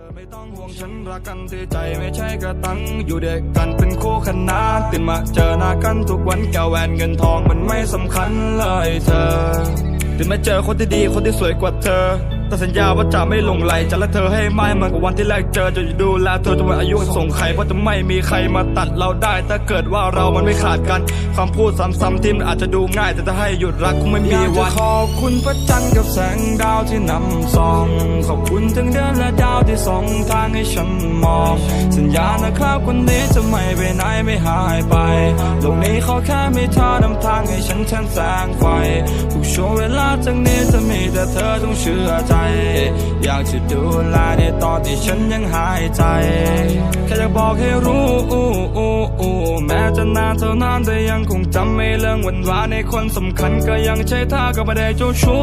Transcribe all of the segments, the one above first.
อไม่ต้องห่วงฉันรักกันที่ใจไม่ใช่กระตังอยู่เด็กกันเป็นคู่ขนานตื่นมาเจอหน้ากันทุกวันแก้วแหวนเงินทองมันไม่สำคัญเลยเธอตื่นมาเจอคนที่ดีคนที่สวยกว่าเธอ แต่สัญญาว่าจะไม่ลงไหลจะรักเธอให้ไม่เหมือนกับวันที่แรกเจอจะดูแลเธอจนวันอายุส่งใครเพราะจะไม่มีใครมาตัดเราได้ ถ้าเกิดว่าเรามันไม่ขาดกันคำพูดซ้ำๆที่มันอาจจะดูง่าย แต่จะให้หยุดรักคงไม่มีวันขอบคุณพระจันทร์กับแสงดาวที่นำส่องขอบคุณถึงเดือนและดาวที่ส่องทางให้ฉันมอง สัญญานะครับคนนี้จะไม่ไปไหนไม่หายไปโลกนี้เขาแค่มีเธอนำทางให้ฉันแทนแสงไฟทุกช่วงเวลาจากนี้จะ เธอต้องเชื่อใจ อยากจะดูแลในตอนที่ฉันยังหายใจ แค่อยากบอกให้รู้แม้จะนานเท่านานแต่ยังคงจำไม่เรื่องวันวานในคนสำคัญก็ยังใช่ท่าก็ไม่ได้เจ้าชู้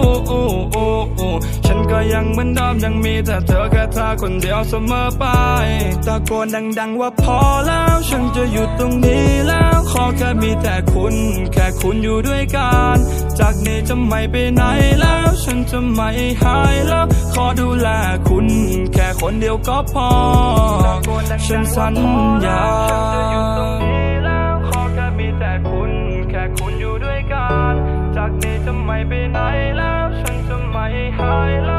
ฉันก็ยังเหมือนเดิมยังมีแต่เธอแค่เธอคนเดียวเสมอไปตะโกนดัง ๆ ว่าพอแล้วฉันจะอยู่ตรงนี้แล้ว ขอแค่มีแต่คุณ แค่คุณอยู่ด้วยกัน จากนี้จะไม่ไปไหนแล้ว ฉันจะไม่หายแล้ว ขอดูแลคุณ แค่คนเดียวก็พอ ฉันสัญญาขอแค่มีแต่คุณแค่คุณอยู่ด้วยกัน จากนี้จะไม่ไปไหนแล้ว ฉันจะไม่หายแล้ว